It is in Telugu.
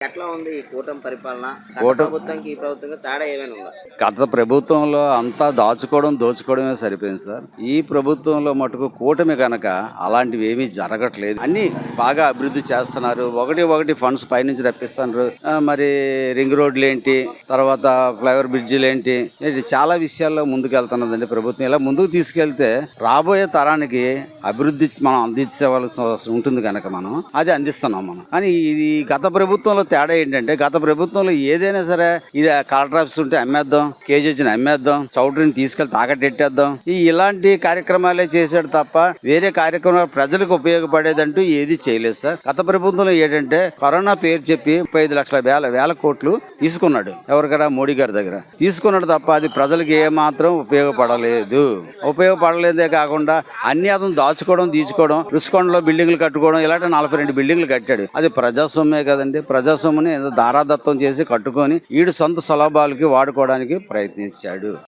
ఎట్లా ఉంది ఈ కూటమి పరిపాలన? గత కూటమి- ప్రభుత్వంకి ఈ ప్రభుత్వంకి తేడా ఏమైనా ఉందా? గత ప్రభుత్వంలో అంతా దాచుకోవడం దోచుకోవడమే సరిపోయింది సార్. ఈ ప్రభుత్వంలో మటుకు కూటమి కనుక అలాంటివి ఏమీ జరగట్లేదు. అన్ని బాగా అభివృద్ధి చేస్తున్నారు. ఒకటి ఒకటి ఫండ్స్ పైనుంచి రప్పిస్తున్నారు మరి రింగ్ రోడ్లు ఏంటి తర్వాత ఫ్లైఓవర్ బ్రిడ్జిలు ఏంటి ఇది చాలా విషయాల్లో ముందుకు వెళ్తున్నదండి ప్రభుత్వం. ఇలా ముందుకు తీసుకెళ్తే రాబోయే తరానికి అభివృద్ధి మనం అందించవలసి ఉంటుంది కనుక మనం. అది అందిస్తున్నాం మనం. కానీ ఇది గత ప్రభుత్వంలో తేడా ఏంటంటే గత ప్రభుత్వంలో ఏదైనా సరే ఇది కలెక్టర్ ఉంటే అమ్మేద్దాం కేజీ వచ్చిన అమ్మేద్దాం చౌటరిని తీసుకెళ్ళి తాకట్టెట్టేద్దాం. ఈ ఇలాంటి కార్యక్రమాలే చేశాడు తప్ప వేరే కార్యక్రమాలు ప్రజలకు ఉపయోగపడేదంటూ ఏది చేయలేదు సార్. గత ప్రభుత్వంలో ఏంటంటే కరోనా పేరు చెప్పి ముప్పై ఐదు లక్షల వేల వేల కోట్లు తీసుకున్నాడు ఎవరికరా? మోడీ గారి దగ్గర. తీసుకున్నాడు తప్ప అది ప్రజలకు ఏ మాత్రం ఉపయోగపడలేదు. ఉపయోగపడలేదే కాకుండా అన్ని అతను దాచుకోవడం తీసుకోవడం రుసుకొండలో బిల్డింగ్లు కట్టుకోవడం ఇలాంటి నలభై రెండు బిల్డింగ్లు కట్టాడు. అది ప్రజాస్వామ్యమే కదండి. ప్రజా ప్రజాస్వామ్యని ఏదో దారాదత్తం చేసి కట్టుకొని ఈడు సొంత సులభాలకి వాడుకోవడానికి ప్రయత్నించాడు.